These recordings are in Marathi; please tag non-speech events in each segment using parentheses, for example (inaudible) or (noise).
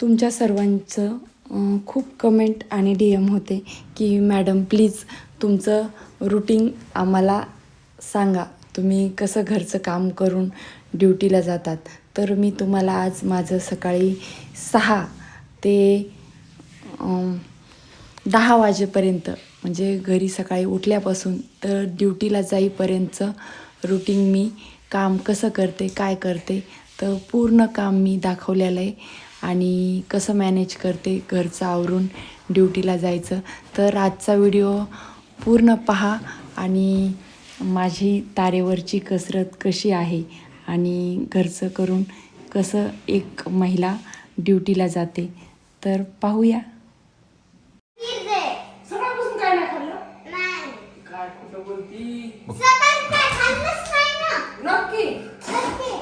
तुमच्या सर्वांचं खूप कमेंट आणि डी एम होते की मॅडम प्लीज तुमचं रुटीन आम्हाला सांगा. तुम्ही कसं घरचं काम करून ड्युटीला जातात? तर मी तुम्हाला आज माझं सकाळी सहा ते दहा वाजेपर्यंत म्हणजे घरी सकाळी उठल्यापासून तर ड्युटीला जाईपर्यंतचं रुटीन मी काम कसं करते काय करते तर पूर्ण काम मी दाखवलेलं आहे. आणि कसं मॅनेज करते घरचं आवरून ड्युटीला जायचं. तर आजचा व्हिडिओ पूर्ण पहा आणि माझी तारेवरची कसरत कशी आहे आणि घरचं करून कसं एक महिला ड्युटीला जाते. तर पाहूया. सकाळपासून काय नाही खाल्लं नाही काय कुठं बोलती सकाळी काय खाल्लंच नाही ना नक्की नक्की.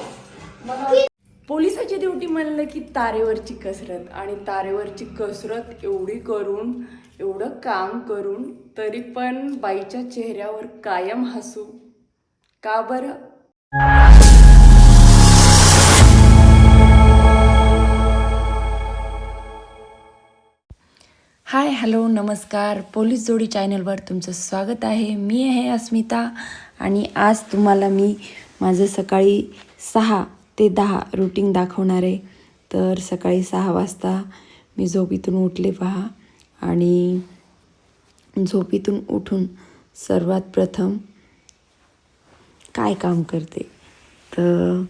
मला पोलिसाची म्हणलं की तारेवरची कसरत. आणि तारेवरची कसरत एवढी करून एवढं काम करून तरी पण बाईच्या चेहऱ्यावर कायम हसू. का बरं? हाय हॅलो नमस्कार. पोलीस जोडी चॅनलवर तुमचं स्वागत आहे. मी आहे अस्मिता आणि आज तुम्हाला मी माझं सकाळी सहा ते दहा रुटीन दाखवणार आहे. तर सकाळी सहा वाजता मी झोपीतून उठले पहा. आणि झोपीतून उठून सर्वात प्रथम काय काम करते? तर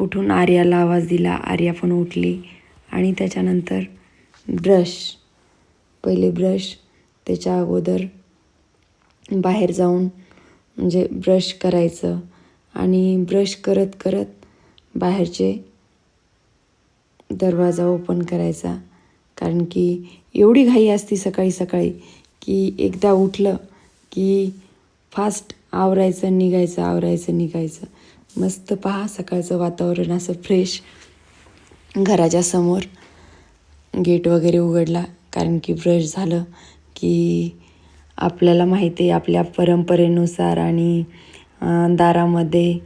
उठून आर्याला आवाज दिला. आर्या पण उठली. आणि त्याच्यानंतर ब्रश पहिले ब्रश त्याच्या अगोदर बाहेर जाऊन म्हणजे ब्रश करायचं. आणि ब्रश करत करत बाहेरचे दरवाजा ओपन करायचा. कारण की एवढी घाई असती सकाळी सकाळी की एकदा उठलं की फास्ट आवरायचं निघायचं आवरायचं निघायचं. मस्त पहा सकाळचं वातावरण असं फ्रेश घराच्या समोर गेट वगैरे उघडला. कारण की ब्रश झालं की आपल्याला माहिती आहे आपल्या परंपरेनुसार आणि दारामध्ये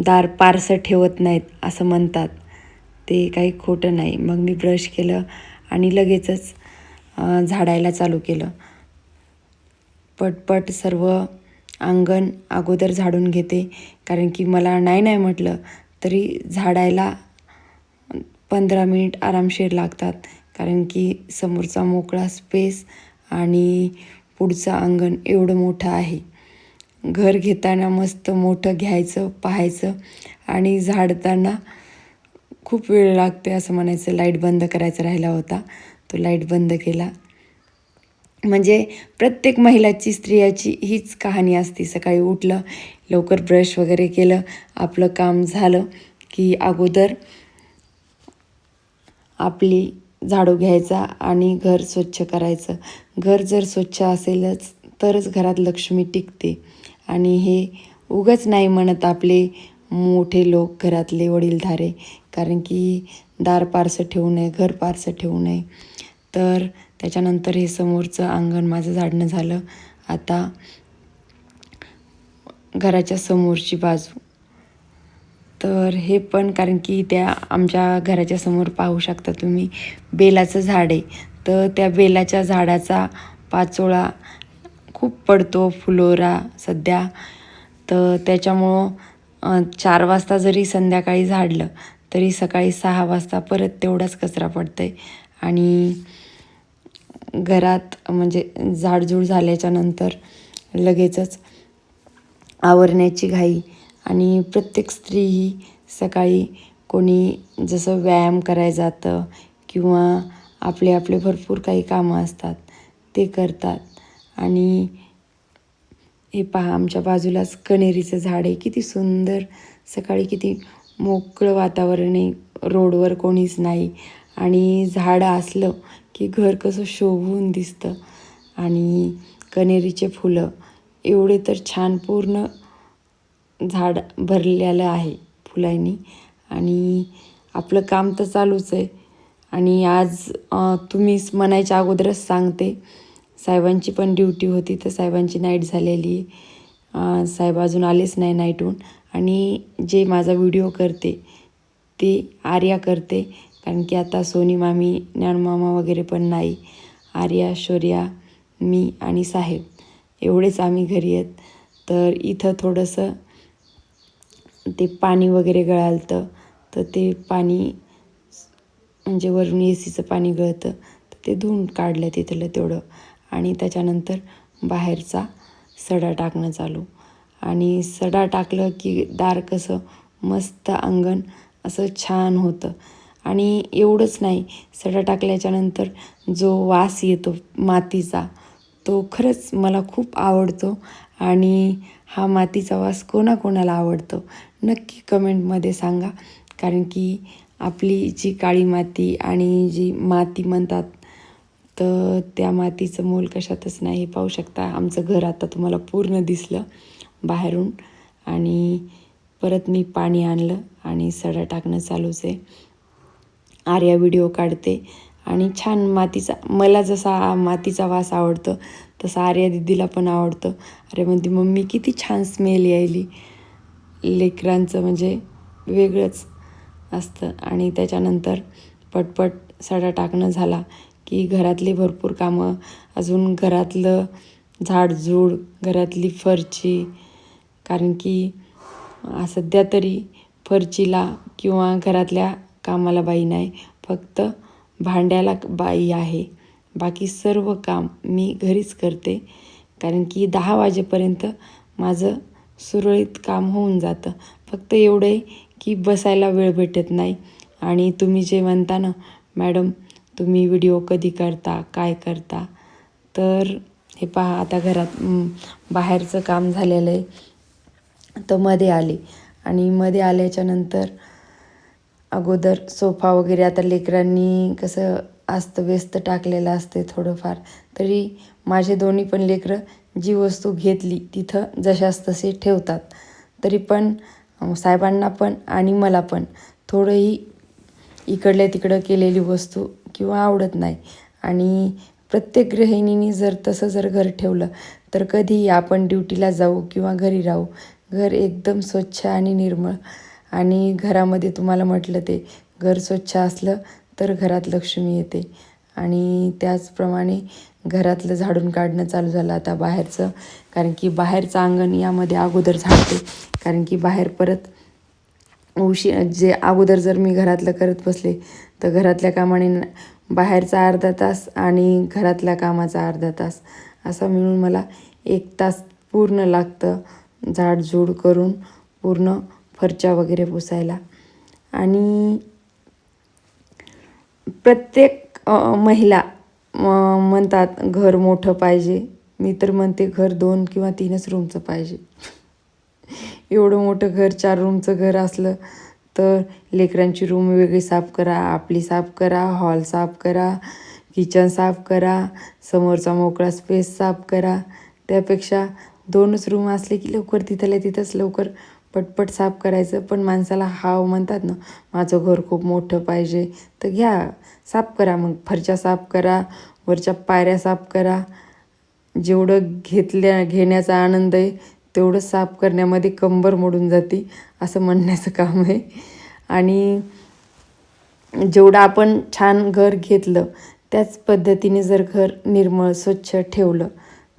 दार पारसं ठेवत नाहीत असं म्हणतात. ते काही खोटं नाही. मग मी ब्रश केलं आणि लगेचच झाडायला चालू केलं. पटपट सर्व अंगण अगोदर झाडून घेते. कारण की मला नाही नाही म्हटलं तरी झाडायला पंधरा मिनिट आरामशीर लागतात. कारण की समोरचा मोकळा स्पेस आणि पुढचं अंगण एवढं मोठं आहे. घर घेताना मस्त मोठं घ्यायचं पाहायचं आणि झाडताना खूप वेळ लागते असं म्हणायचं. लाइट बंद करायचा राहिला होता. तो लाइट बंद केला. म्हणजे प्रत्येक महिलाची स्त्रियाची हीच कहाणी असते. सकाळी उठलं लवकर ब्रश वगैरे केलं आपलं काम झालं की अगोदर आपली झाडू घ्यायचा आणि घर स्वच्छ करायचं. घर जर स्वच्छ असेलच तरच घरात लक्ष्मी टिकते. आणि हे उगच नाही म्हणत आपले मोठे लोक घरातले वडीलधारे. कारण की दार पारसं ठेवू नये घर पारसं ठेवू नये. तर त्याच्यानंतर हे समोरचं अंगण माझं झाडणं झालं. आता घराच्या समोरची बाजू. तर हे पण कारण की त्या आमच्या घराच्या समोर पाहू शकता तुम्ही. बेलाचं झाड आहे. तर त्या बेलाच्या झाडाचा पाचोळा खूप पडतो फुलोरा सध्या. तर त्याच्यामुळं चार वाजता जरी संध्याकाळी झाडलं तरी सकाळी सहा वाजता परत तेवढाच कचरा पडतो आहे आणि घरात म्हणजे झाडझूड झाल्याच्यानंतर लगेचच आवरण्याची घाई आणि प्रत्येक स्त्री ही सकाळी कोणी जसं व्यायाम करायला जातं किंवा आपले आपले भरपूर काही कामं असतात ते करतात. आणि हे पहा आमच्या बाजूलाच कणेरीचं झाड आहे. किती सुंदर. सकाळी किती मोकळं वातावरण आहे. रोडवर कोणीच नाही. आणि झाडं असलं की घर कसं शोभून दिसतं. आणि कणेरीचे फुलं. एवढे तर छान पूर्ण झाड भरलेलं आहे फुलांनी. आणि आपलं काम तर चालूच आहे. आणि आज तुम्हीच म्हणायच्या अगोदरच सांगते. साहेबांची पण ड्युटी होती तर साहेबांची नाईट झालेली. साहेब अजून आलेच नाही नाईटहून. आणि जे माझा व्हिडिओ करते ते आर्या करते. कारण की आता सोनी मामी ज्ञानमामा वगैरे पण नाही. आर्या शौर्या मी आणि साहेब. एवढेच आम्ही घरी आहेत. तर इथं थोडंसं ते पाणी वगैरे गळालतं. तर ते पाणी म्हणजे वरून ए सीचं पाणी गळतं. तर ते धुवून काढलं तिथलं तेवढं. आणि त्याच्यानंतर बाहेरचा सडा टाकणं चालू. आणि सडा टाकलं की दार कसं मस्त अंगण असं छान होतं. आणि एवढंच नाही सडा टाकल्याच्यानंतर जो वास येतो मातीचा तो खरंच मला खूप आवडतो. आणि हा मातीचा वास कोणाकोणाला आवडतो नक्की कमेंटमध्ये सांगा. कारण की आपली जी काळी माती आणि जी माती म्हणतात तर त्या मातीचं मोल कशातच नाही. हे पाहू शकता आमचं घर आता तुम्हाला पूर्ण दिसलं बाहेरून. आणि परत मी पाणी आणलं आणि सडा टाकणं चालूच आहे. आर्या व्हिडिओ काढते आणि छान मातीचा मला जसा मातीचा वास आवडतो तसा आर्या दिदीला पण आवडतं. अरे म्हणते मम्मी किती छान स्मेल यायली. लेकरांचं म्हणजे वेगळंच असतं. आणि त्याच्यानंतर पटपट सडा टाकणं झाला. की घरातली भरपूर कामं अजून घरातलं झाडझूड घरातली फरची. कारण की सध्या तरी फरचीला किंवा घरातल्या कामाला बाई नाही फक्त भांड्याला बाई आहे. बाकी सर्व काम मी घरीच करते. कारण की दहा वाजेपर्यंत माझं सुरळीत काम होऊन जातं. फक्त एवढं की बसायला वेळ भेटत नाही. आणि तुम्ही जे म्हणता ना मॅडम तुम्ही व्हिडिओ कधी करता काय करता? तर हे पहा आता घरात बाहेरचं काम झालेलं आहे. तर मध्ये आले. आणि मध्ये आल्याच्यानंतर अगोदर सोफा वगैरे आता लेकरांनी कसं अस्तव्यस्त टाकलेलं असते थोडंफार. तरी माझे दोन्ही पण लेकरं जी वस्तू घेतली तिथं जशास तसे ठेवतात. तरी पण साहेबांना पण आणि मला पण थोडंही इकडल्या तिकडं केलेली वस्तू किंवा आवडत नाही. आणि प्रत्येक गृहिणीने जर तसं जर घर ठेवलं तर कधीही आपण ड्युटीला जाऊ किंवा घरी राहू घर एकदम स्वच्छ आणि निर्मळ. आणि घरामध्ये तुम्हाला म्हटलं ते घर स्वच्छ असलं तर घरात लक्ष्मी येते. आणि त्याचप्रमाणे घरातलं झाडून काढणं चालू झालं आता बाहेरचं कारण की बाहेरचं अंगण यामध्ये अगोदर झाडते. कारण की बाहेर परत उशी जे अगोदर जर मी घरातलं करत बसले तर घरातल्या कामाने बाहेरचा अर्धा तास आणि घरातल्या कामाचा अर्धा तास. असा मिळून मला एक तास पूर्ण लागतं झाडझूड करून पूर्ण फरच्या वगैरे पुसायला. आणि प्रत्येक महिला म्हणतात घर मोठं पाहिजे. मी तर म्हणते घर दोन किंवा तीनच रूमचं पाहिजे. एवढं मोठं घर चार रूमचं घर असलं तर लेकरांची रूम वेगळी साफ करा आपली साफ करा हॉल साफ करा किचन साफ करा समोरचा मोकळा स्पेस साफ करा. त्यापेक्षा दोनच रूम असले की लवकर तिथल्या तिथंच लवकर पटपट साफ करायचं. पण माणसाला हाव म्हणतात ना माझं घर खूप मोठं पाहिजे. तर घ्या साफ करा मग. फरच्या साफ करा वरच्या पायऱ्या साफ करा. जेवढं घेतल्या घेण्याचा आनंद आहे तेवढं साफ करण्यामध्ये कंबर मोडून जाते असं म्हणण्याचं काम आहे. आणि जेवढं आपण छान घर घेतलं त्याच पद्धतीने जर घर निर्मळ स्वच्छ ठेवलं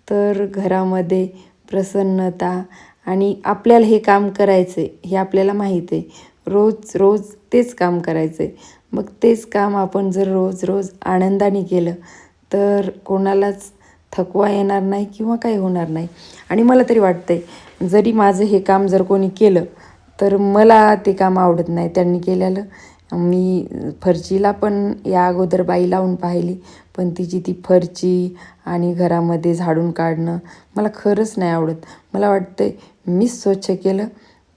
तर घरामध्ये प्रसन्नता आणि आपल्याला हे काम करायचं आहे हे आपल्याला माहीत आहे. रोज रोज तेच काम करायचं आहे मग तेच काम आपण जर रोज रोज आनंदाने केलं तर कोणालाच थकवा येणार नाही किंवा काही होणार नाही. आणि मला तरी वाटतंय जरी माझं हे काम जर कोणी केलं तर मला ते काम आवडत नाही. त्यांनी केलेलं. मी फरचीला पण या अगोदर बाई लावून पाहिली पण तिची ती फरची आणि घरामध्ये झाडून काढणं मला खरंच नाही आवडत. मला वाटतं मीच स्वच्छ केलं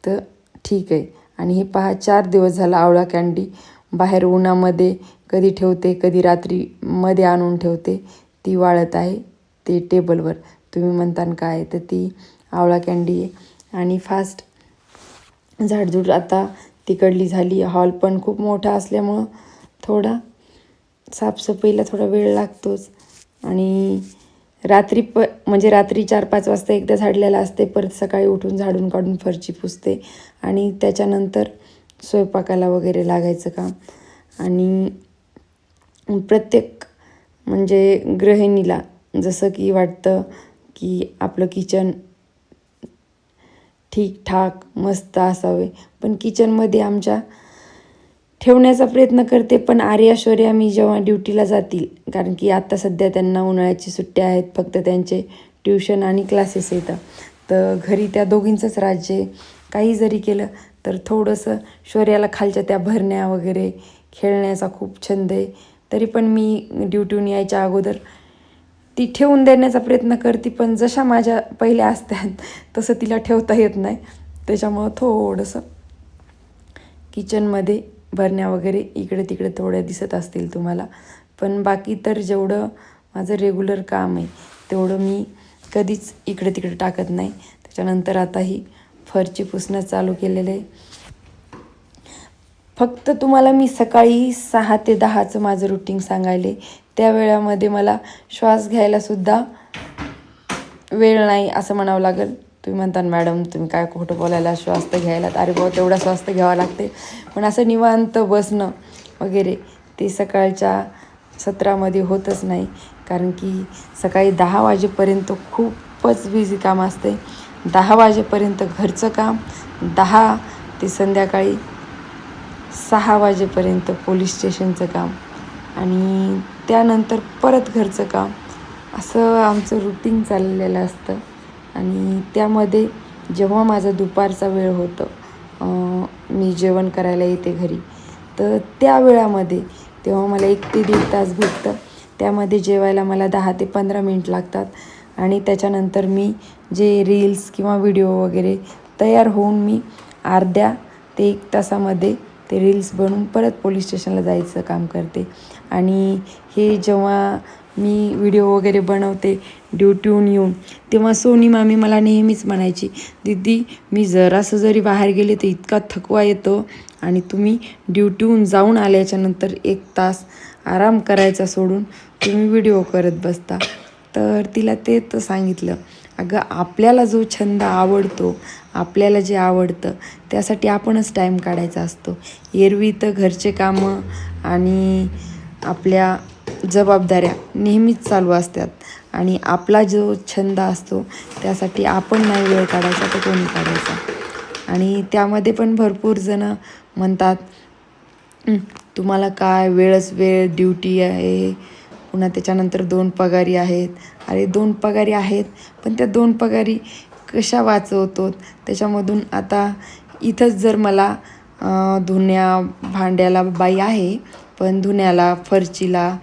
तर ठीक आहे. आणि हे पहा चार दिवस झाला आवळा कँडी बाहेर उन्हामध्ये कधी ठेवते कधी रात्री मध्ये आणून ठेवते ती वाळत आहे. ते टेबलवर. तुम्ही म्हणतान काय? तर ती आवळा कँडी आहे आणि फास्ट झाडझूड आता तिकडली झाली. हॉल पण खूप मोठा असल्यामुळं थोडा साफसफाईला थोडा वेळ लागतोच. आणि रात्री प म्हणजे रात्री चार पाच वाजता एकदा झाडलेला असते. परत सकाळी उठून झाडून काढून फरची पुसते. आणि त्याच्यानंतर स्वयंपाकाला वगैरे लागायचं काम. आणि प्रत्येक म्हणजे गृहिणीला जसं की वाटतं की आपलं किचन ठीकठाक मस्त असावे. पण किचनमध्ये आमच्या ठेवण्याचा प्रयत्न करते पण आर्याश्वर्या मी जेव्हा ड्युटीला जातील कारण की आता सध्या त्यांना उन्हाळ्याची सुट्ट्या आहेत फक्त त्यांचे ट्युशन आणि क्लासेस येतं तर घरी त्या दोघींचंच राज्य आहे. काही जरी केलं तर थोडंसं शौर्याला खालच्या त्या भरण्या वगैरे खेळण्याचा खूप छंद आहे. तरी पण मी ड्युटीहून यायच्या अगोदर ती ठेवून देण्याचा प्रयत्न करते पण जशा माझ्या पहिल्या असतात तसं तिला ठेवता येत नाही. त्याच्यामुळं थोडंसं किचनमध्ये भरण्या वगैरे इकडे तिकडे थोड्या दिसत असतील तुम्हाला. पण बाकी तर जेवढं माझं रेग्युलर काम आहे तेवढं मी कधीच इकडे तिकडे टाकत नाही. त्याच्यानंतर आता ही फरची पुसणं चालू केलेलं आहे. फक्त तुम्हाला मी सकाळी सहा ते दहाचं माझं रुटीन सांगायले. त्या वेळामध्ये मला श्वास घ्यायलासुद्धा वेळ नाही असं म्हणावं लागेल. तुम्ही म्हणता ना, मॅडम तुम्ही काय खोटं बोलायला? श्वास तर घ्यायला अरे भाऊ तेवढा श्वास तर घ्यावा लागते. पण असं निवांत बसणं वगैरे ते सकाळच्या सत्रामध्ये होतच नाही. कारण की सकाळी दहा वाजेपर्यंत खूपच बिझी काम असते. दहा वाजेपर्यंत घरचं काम दहा ते संध्याकाळी सहा वाजेपर्यंत पोलीस स्टेशनचं काम आणि त्यानंतर परत घरचं काम. असं आमचं रुटीन चाललेलं असतं. आणि त्यामध्ये जेव्हा माझा दुपारचा वेळ होतो मी जेवण करायला येते घरी तर त्या वेळामध्ये तेव्हा मला एक ते दीड तास भेटतं. त्यामध्ये जेवायला मला दहा ते पंधरा मिनिट लागतात. आणि त्याच्यानंतर मी जे रील्स किंवा व्हिडिओ वगैरे तयार होऊन मी अर्ध्या ते एक तासामध्ये ते रील्स बनवून परत पोलीस स्टेशनला जायचं काम करते. आणि हे जेव्हा मी व्हिडिओ वगैरे बनवते ड्युटीहून येऊन तेव्हा सोनी मामी मला नेहमीच म्हणायची दीदी मी जरासं जरी बाहेर गेले तर इतका थकवा येतो आणि तुम्ही ड्युटीहून जाऊन आल्याच्यानंतर एक तास आराम करायचा सोडून तुम्ही व्हिडिओ करत बसता. तर तिला ते तर सांगितलं. अगं आपल्याला जो छंद आवडतो आपल्याला जे आवडतं त्यासाठी आपणच टाईम काढायचा असतो. एरवी तर घरचे कामं आणि आपल्या जबाबदाऱ्या नेहमीच चालू असतात. आणि आपला जो छंद असतो त्यासाठी आपण नाही वेळ काढायचा तर कोणी काढायचा. आणि त्यामध्ये पण भरपूर जणं म्हणतात तुम्हाला काय वेळच वेळ ड्युटी आहे पुन्हा त्याच्यानंतर दोन पगारी आहेत. अरे दोन पगारी आहेत पण त्या दोन पगारी कशा वाचवतो त्याच्यामधून आता इथंच जर मला धुण्या भांड्याला बाई आहे पण धुण्याला फरचीला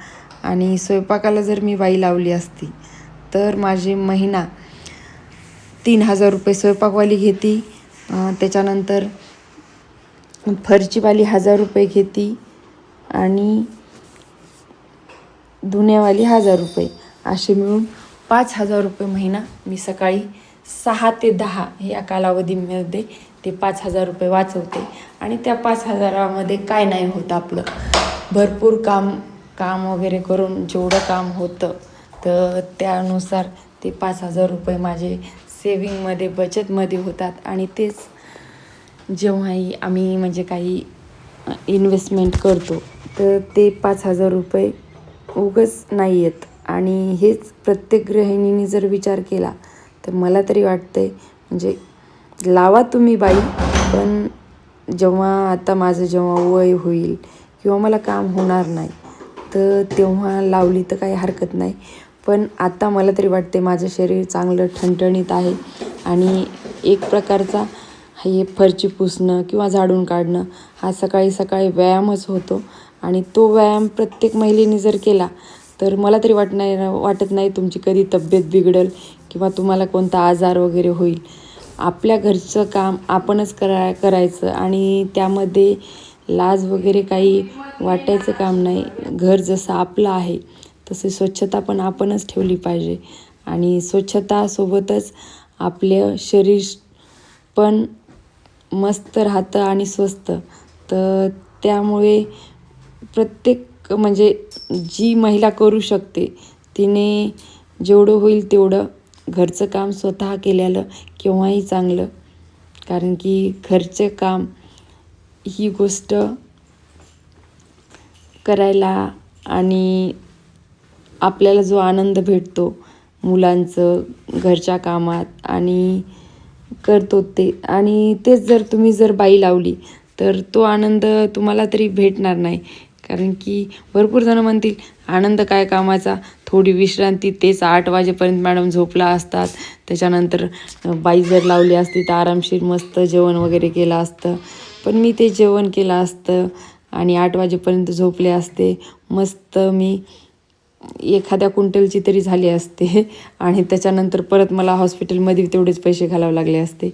आणि स्वयंपाकाला जर मी बाई लावली असती तर माझी महिना तीन हजार रुपये स्वयंपाकवाली घेती. त्याच्यानंतर फरचीवाली हजार रुपये घेती आणि धुण्यावाली हजार रुपये. असे मिळून पाच हजार रुपये महिना मी सकाळी सहा ते दहा या कालावधीमध्ये ते पाच हजार रुपये वाचवते. आणि त्या पाच हजारामध्ये काय नाही होत आपलं. भरपूर काम काम वगैरे करून जेवढं काम होतं तर त्यानुसार ते पाच हजार रुपये माझे सेविंगमध्ये बचतमध्ये होतात. आणि तेच जेव्हाही आम्ही म्हणजे काही इन्व्हेस्टमेंट करतो तर ते पाच हजार रुपये उगच नाही आहेत आणि हेच प्रत्येक गृहिणीने जर विचार केला तर मला तरी वाटतंय म्हणजे लावा तुम्ही बाई पण जेव्हा आता माझं जेव्हा वय होईल किंवा मला काम होणार नाही तर तेव्हा लावली तर काही हरकत नाही. पण आता मला तरी वाटते माझं शरीर चांगलं ठणठणीत आहे आणि एक प्रकारचा हे फरची पुसणं किंवा झाडून काढणं हा सकाळी सकाळी व्यायामच होतो. आणि तो व्यायाम प्रत्येक महिलेने जर केला तर मला तरी वाट नाही वाटत नाही तुमची कधी तब्येत बिघडेल किंवा तुम्हाला कोणता आजार वगैरे होईल. आपल्या घरचं काम आपणच करा करायचं आणि त्यामध्ये लाज वगैरे काही वाटायचं काम नाही. घर जसं आपलं आहे तसे स्वच्छता पण आपणच ठेवली पाहिजे. आणि स्वच्छतासोबतच आपलं शरीर पण मस्त राहतं आणि स्वस्त. तर त्यामुळे प्रत्येक म्हणजे जी महिला करू शकते तिने जेवढं होईल तेवढं घरचं काम स्वतः केलेलं केव्हाही चांगलं. कारण की घरचे काम ही गोष्ट करायला आणि आपल्याला जो आनंद भेटतो मुलांचं घरच्या कामात आणि करतो ते. आणि तेच जर तुम्ही जर बाई लावली तर तो आनंद तुम्हाला तरी भेटणार नाही. कारण की भरपूर जणं म्हणतील आनंद काय कामाचा? थोडी विश्रांती. तेच आठ वाजेपर्यंत मॅडम झोपला असतात. त्याच्यानंतर बाई जर लावली असती तर आरामशीर मस्त जेवण वगैरे केलं असतं. पण मी ते जेवण केलं असतं आणि आठ वाजेपर्यंत झोपले असते. मस्त मी एखाद्या क्विंटलची तरी झाली असते. (laughs) आणि त्याच्यानंतर परत मला हॉस्पिटलमध्ये तेवढेच पैसे घालावे लागले असते.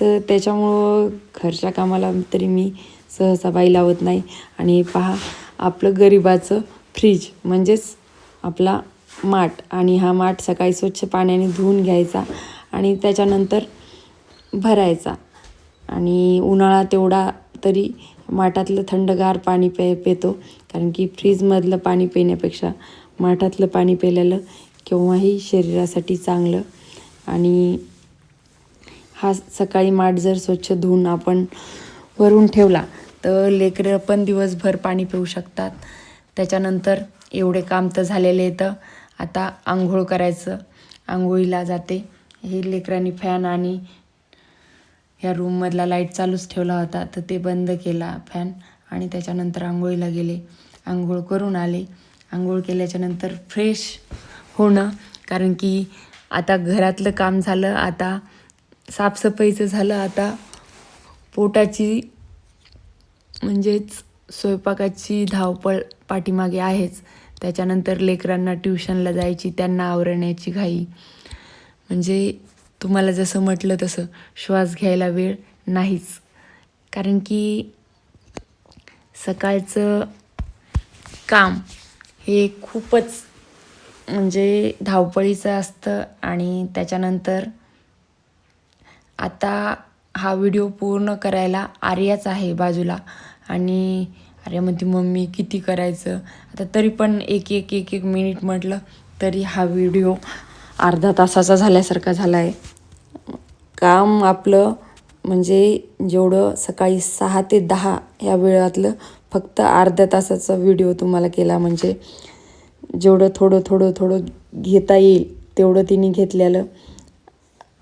तर त्याच्यामुळं घरच्या कामाला तरी मी सहसा बाई लावत नाही. आणि पहा आपलं गरिबाचं फ्रीज म्हणजेच आपला माठ आणि हा माठ सकाळी स्वच्छ पाण्याने धुवून घ्यायचा आणि त्याच्यानंतर भरायचा. आणि उन्हाळा तेवढा तरी माठातलं थंडगार पाणी पे पितो. कारण की फ्रीजमधलं पाणी पिण्यापेक्षा माठातलं पाणी प्यायलेलं केव्हाही शरीरासाठी चांगलं. आणि हा सकाळी माठ जर स्वच्छ धुवून आपण भरून ठेवला तर लेकरं पण दिवसभर पाणी पिऊ शकतात. त्याच्यानंतर एवढे काम तर झालेले येतं आता आंघोळ करायचं आंघोळीला जाते. हे लेकरांनी फॅन आणि ह्या रूममधला लाइट चालूच ठेवला होता. तर ते बंद केला फॅन आणि त्याच्यानंतर आंघोळीला गेले. आंघोळ करून आले. आंघोळ केल्याच्यानंतर फ्रेश होणं. कारण की आता घरातलं काम झालं आता साफसफाईचं झालं आता पोटाची म्हणजेच स्वयंपाकाची धावपळ पाठीमागे आहेच. त्याच्यानंतर लेकरांना ट्युशनला जायची त्यांना आवरण्याची घाई. म्हणजे तुम्हाला जसं म्हटलं तसं श्वास घ्यायला वेळ नाहीच. कारण की सकाळचं काम हे खूपच म्हणजे धावपळीचं असतं आणि त्याच्यानंतर आता हा व्हिडिओ पूर्ण करायला आर्याच आहे बाजूला आणि आर्या म्हणते मम्मी किती करायचं? आता तरी पण एक एक एक एक मिनिट म्हटलं तरी हा व्हिडिओ अर्धा तासाचा झाल्यासारखा झाला आहे काम आपलं म्हणजे जेवढं सकाळी सहा ते दहा या वेळातलं फक्त अर्ध्या तासाचा व्हिडिओ तुम्हाला केला म्हणजे जेवढं थोडं थोडं थोडं घेता येईल तेवढं तिने घेतलेलं.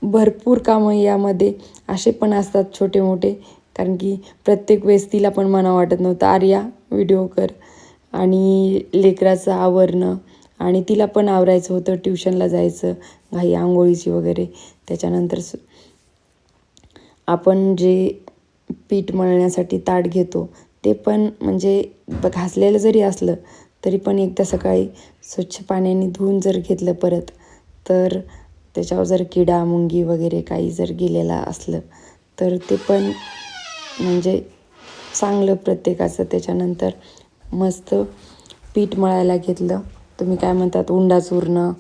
भरपूर कामं यामध्ये असे पण असतात छोटे मोठे कारण की प्रत्येक वेळेस तिला पण मना वाटत नव्हतं आर्या व्हिडिओ कर. आणि लेकराचं आवरणं आणि तिला पण आवरायचं होतं ट्युशनला जायचं घाई आंघोळीची वगैरे. त्याच्यानंतर सु- आपण जे पीठ मळण्यासाठी ताट घेतो ते पण म्हणजे घासलेलं जरी असलं तरी पण एकदा सकाळी स्वच्छ पाण्याने धुवून जर घेतलं परत तर त्याच्यावर जर किडा मुंगी वगैरे काही जर गेलेला असलं तर ते पण म्हणजे चांगलं प्रत्येकाचं. त्याच्यानंतर मस्त पीठ मळायला घेतलं. तुम्ही काय म्हणतात उंडा चुरणं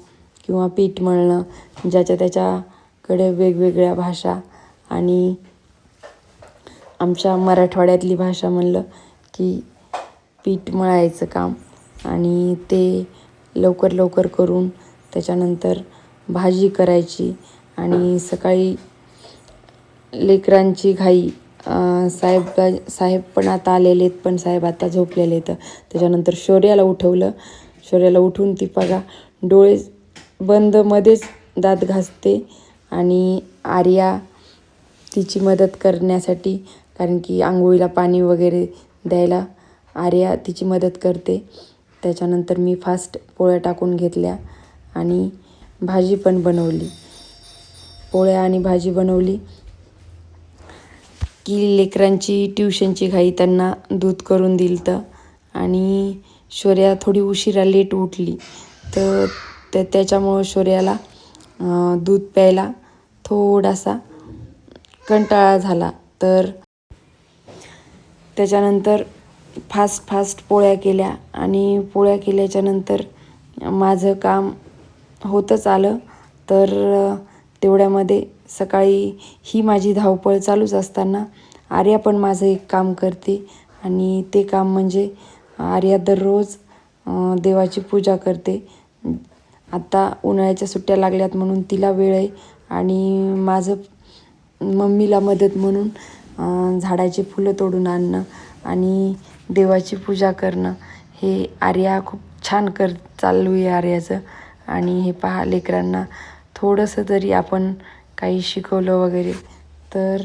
किंवा पीठ मळणं ज्याच्या त्याच्याकडे वेगवेगळ्या भाषा आणि आमच्या मराठवाड्यातली भाषा म्हणलं की पीठ मळायचं काम आणि ते लवकर लवकर करून त्याच्यानंतर भाजी करायची आणि सकाळी लेकरांची घाई साहेब साहेब पण आता आलेले आहेत पण साहेब आता झोपलेले आहेत. त्याच्यानंतर शौर्याला उठवलं शौर्याला उठून ती बघा. डोळे बंद मध्येच दात घासते आणि आर्या तिची मदत करण्यासाठी कारण की आंघोळीला पाणी वगैरे द्यायला आर्या तिची मदत करते. त्याच्यानंतर मी फास्ट पोळ्या टाकून घेतल्या आणि भाजी पण बनवली. पोळ्या आणि भाजी बनवली की लेकरांची ट्युशनची घाई त्यांना दूध करून दिलं तर आणि शौर्या थोडी उशिरा लेट उठली. तर त्या त्याच्यामुळं शौर्याला दूध प्यायला थोडासा कंटाळा झाला. तर त्याच्यानंतर फास्ट फास्ट पोळ्या केल्या आणि पोळ्या केल्याच्यानंतर माझं काम होतच आलं. तर तेवढ्यामध्ये सकाळी ही माझी धावपळ चालूच असताना आर्या पण माझं एक काम करते आणि ते काम म्हणजे आर्या दररोज देवाची पूजा करते. आता उन्हाळ्याच्या सुट्ट्या लागल्यात म्हणून तिला वेळ आहे आणि माझं मम्मीला मदत म्हणून झाडाचे झाडाची फुलं तोडून आणणं आणि देवाची पूजा करणं. हे आर्या खूप छान कर चालू आहे आर्याचं. आणि हे पहा लेकरांना थोडंसं जरी आपण काही शिकवलं वगैरे तर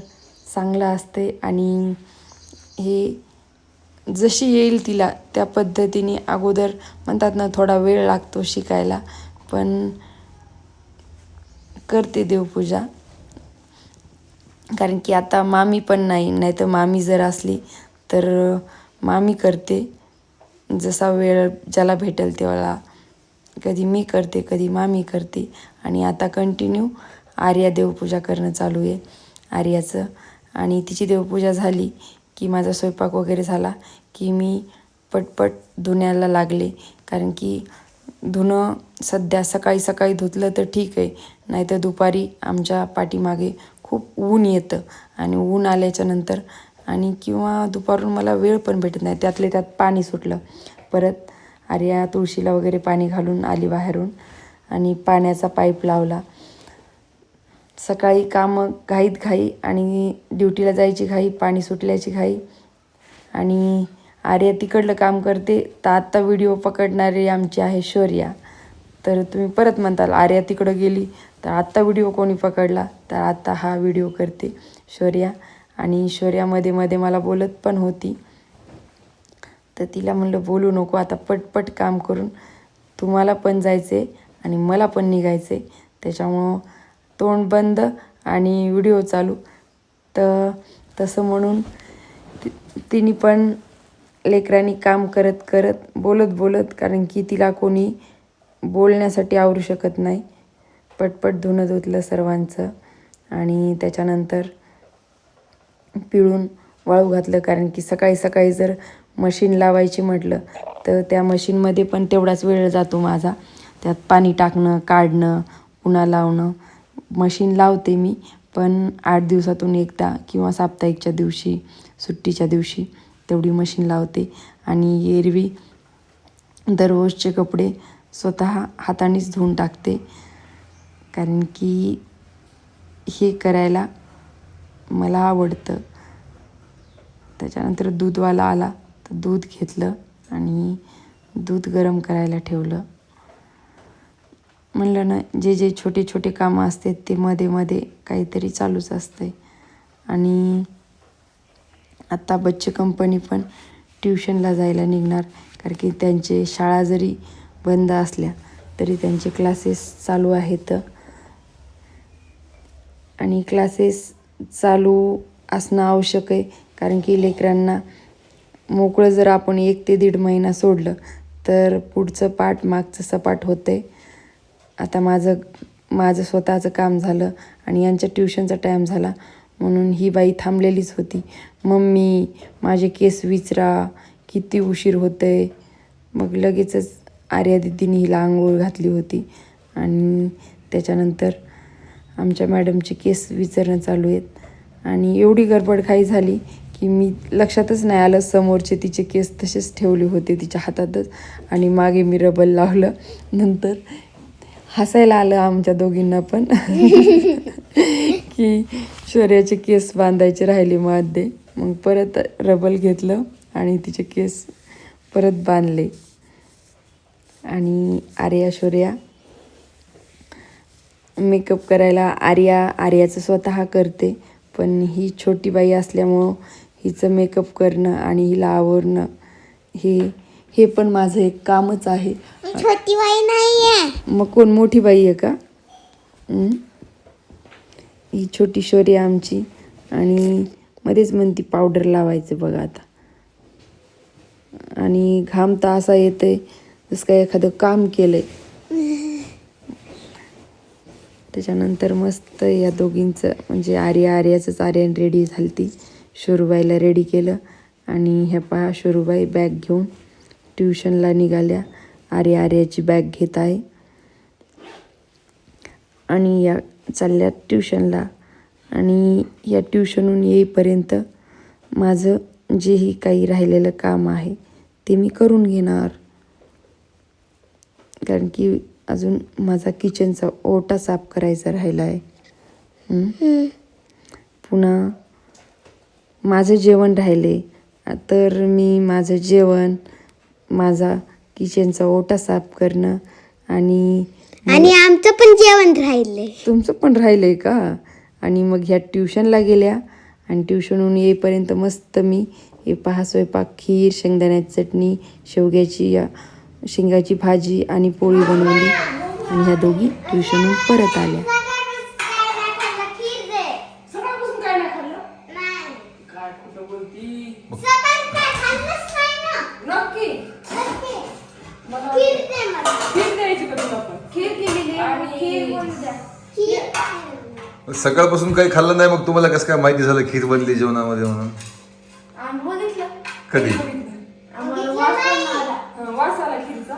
चांगलं असते आणि हे जशी येईल तिला त्या पद्धतीने अगोदर म्हणतात ना थोडा वेळ लागतो शिकायला. पण करते देवपूजा. कारण की आता मामी पण नाही नाही तर मामी जर असली तर मामी करते. जसा वेळ ज्याला भेटेल तेव्हा कधी मी करते कधी मामी करते. आणि आता कंटिन्यू आर्या देवपूजा करणं चालू आहे. आर्याचं. आणि तिची देवपूजा झाली. की माझा स्वयंपाक वगैरे झाला की मी पटपट धुण्याला लागले. कारण की धुणं सध्या सकाळी सकाळी धुतलं तर ठीक आहे. नाहीतर दुपारी आमच्या पाठीमागे खूप ऊन येतं आणि ऊन आल्याच्यानंतर आणि किंवा दुपारून मला वेळ पण भेटत नाही. त्यातले त्यात पाणी सुटलं. परत आर्या तुळशीला वगैरे पाणी घालून आली बाहेरून आणि पाण्याचा पाईप लावला. सकाळी कामं घाईत घाई आणि ड्युटीला जायची घाई पाणी सुटल्याची घाई. आणि आर्या तिकडलं काम करते तर आत्ता व्हिडिओ पकडणारी आमची आहे शौर्या. तर तुम्ही परत म्हणताल आर्या तिकडं गेली तर आत्ता व्हिडिओ कोणी पकडला? तर आत्ता हा व्हिडिओ करते शौर्या. आणि शौर्यामध्ये मध्ये मला बोलत पण होती. तर तिला म्हणलं बोलू नको आता पटपट काम करून. तुम्हाला पण जायचे आणि मला पण निघायचे त्याच्यामुळं तोंड बंद आणि व्हिडिओ चालू. तर तसं म्हणून ति तिने पण लेकरांनी काम करत करत बोलत बोलत कारण की तिला कोणी बोलण्यासाठी आवरू शकत नाही. पटपट धुणं धुतलं सर्वांचं आणि त्याच्यानंतर पिळून वाळू घातलं कारण की सकाळी सकाळी जर मशीन लावायची म्हटलं तर त्या मशीनमध्ये पण तेवढाच वेळ जातो माझा. त्यात पाणी टाकणं काढणं पुन्हा लावणं मशीन लावते मी पण आठ दिवसातून एकदा किंवा साप्ताहिकच्या दिवशी सुट्टीच्या दिवशी तेवढी मशीन लावते. आणि एरवी दररोजचे कपडे स्वतः हातानेच धुवून टाकते. कारण की हे करायला मला आवडतं. त्याच्यानंतर दूधवाला आला तर दूध घेतलं आणि दूध गरम करायला ठेवलं. म्हणलं ना जे जे छोटे छोटे कामं असतात ते मध्ये मध्ये काहीतरी चालूच असते आणि आत्ता बच्चे कंपनी पण ट्युशनला जायला निघणार. कारण की त्यांचे शाळा जरी बंद असल्या तरी त्यांचे क्लासेस चालू आहेत. आणि क्लासेस चालू असणं आवश्यक आहे. कारण की लेकरांना मोकळं जर आपण एक ते दीड महिना सोडलं तर पुढचं पाठ मागचं सपाट होतं आहे आता माझं माझं स्वतःचं काम झालं आणि यांच्या ट्युशनचा टाईम झाला. म्हणून ही बाई थांबलेलीच होती. मम्मी माझे केस विचरा किती उशीर होतं आहे मग लगेचच आर्या दिदीने हिला आंघोळ घातली होती. आणि त्याच्यानंतर आमच्या मॅडमचे केस विचारणं चालू आहेत. आणि एवढी गडबड काही झाली की मी लक्षातच नाही आलं. समोरचे तिचे केस तसेच ठेवले होते तिच्या हातातच. आणि मागे मी रबल लावलं. नंतर हसायला आलं आमच्या दोघींना पण. (laughs) की शौर्याचे केस बांधायचे राहिले मध्ये. मग परत रबल घेतलं आणि तिचे केस परत बांधले. आणि आर्या शौर्या. मेकअप करायला आर्या आर्याचं स्वतः करते. पण ही छोटी बाई असल्यामुळं हिचं मेकअप करणं आणि हिला आवरणं हे हे पण माझं एक कामच आहे. छोटी बाई नाहीये. मग कोण मोठी बाई आहे का? ही छोटी शौर्य आमची. आणि मध्येच म्हणती पावडर लावायचं बघा आता. आणि घाम तर असा येतंय जसं काय एखादं काम केलंय. त्याच्यानंतर मस्त या दोघींचं म्हणजे आर्या आर्याचंच आर्यन रेडी झाली ती. शोरूबाईला रेडी केलं. आणि ह्या पहा शोरूबाई बॅग घेऊन ट्युशनला निघाल्या. आर्या आर्याची बॅग घेत आहे. आणि या चालल्या ट्युशनला आणि या ट्युशनहून येईपर्यंत माझं जेही काही राहिलेलं काम आहे ते मी करून घेणार. कारण की अजून माझा किचनचा ओटा साफ करायचा राहिला आहे? पुन्हा माझं जेवण राहिले. तर मी माझं जेवण माझा किचनचा ओटा साफ करणं आणि आणि आमचं पण जेवण राहिलंय. तुमचं पण राहिलं आहे का? आणि मग ह्या ट्युशनला गेल्या आणि ट्युशनहून येईपर्यंत मस्त मी हे पहा स्वयंपाक खीर शेंगदाण्याची चटणी शेवग्याची या शेंगाची भाजी आणि पोळी बनवली. आणि ह्या दोघी ट्युशनहून परत आल्या सकाळपासून काय नाही खाल्लं काय कुठं बोलती नक्की मला खीर द्यायची का तुला पण खीर केलेली आणि सकाळपासून काही खाल्लं नाही मग तुम्हाला कसं काय माहिती झालं खीर बनली जेवणामध्ये म्हणून? कधी? आम्हाला वास पण आला. हं, वास आला खीरचा.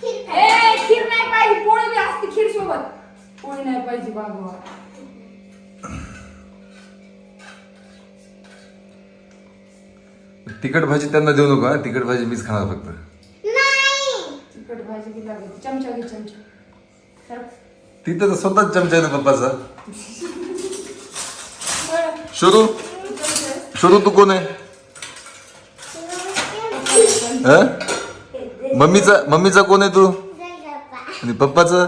ए खीर नाही पाहिजे. पोळी बी असते खीर सोबत पोळी नाही पाहिजे बाबा. तिखट भाजी त्यांना देऊ नका. तिखट भाजी मीच खाणार फक्त तिखट भाजी बी लागते चमचा घे चमचा. तर तिथं तर स्वतःच चमचा आहे ना पप्पाचा. शोधू शोधू तू कोण आहे? हं? मम्मीचा मम्मीचा कोण आहे तू? आणि पप्पाचा?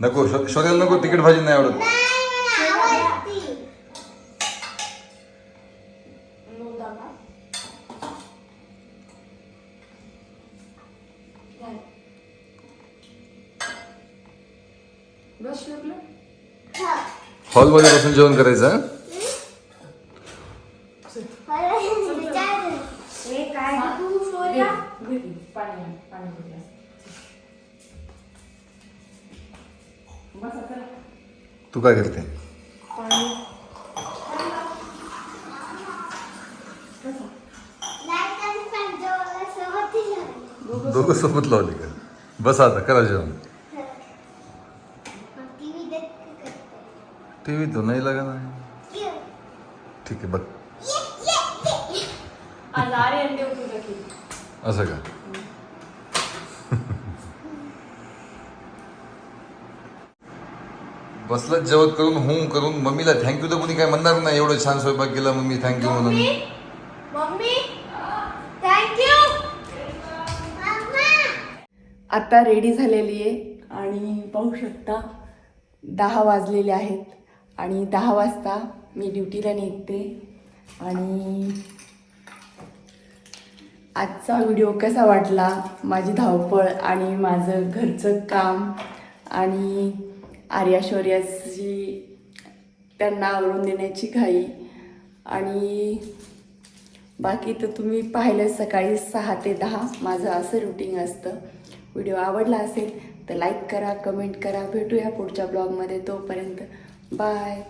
नको शोधायला नको तिखट भाजी नाही आवडत. हॉलमध्ये बसून जेवण करायचं तू काय करते? दोघं सोबत लावले का? बसा आता करा जेवण. टी व्ही तो नाही लागा नाही ठीक आहे बघ. असं का? (laughs) बसलं जेवण करून हूं करून मम्मीला थँक्यू तर कोणी काय म्हणणार नाही एवढं छान स्वयंपाक केला मम्मी थँक्यू म्हणून. मम्मी? थँक्यू आता रेडी झालेली आहे आणि पाहू शकता दहा वाजलेले आहेत आणि दहा वाजता मी ड्युटीला निघते आणि आजचा व्हिडिओ कसा वाटला माझी धावपळ आणि माझं घरचं काम आणि आर्याशौर्याची त्यांना आवडून देण्याची घाई. आणि बाकी तर तुम्ही पाहिलं सकाळी सहा ते दहा. माझं असं रुटीन असतं. व्हिडिओ आवडला असेल तर लाईक करा कमेंट करा. भेटूया पुढच्या ब्लॉगमध्ये तोपर्यंत. बाय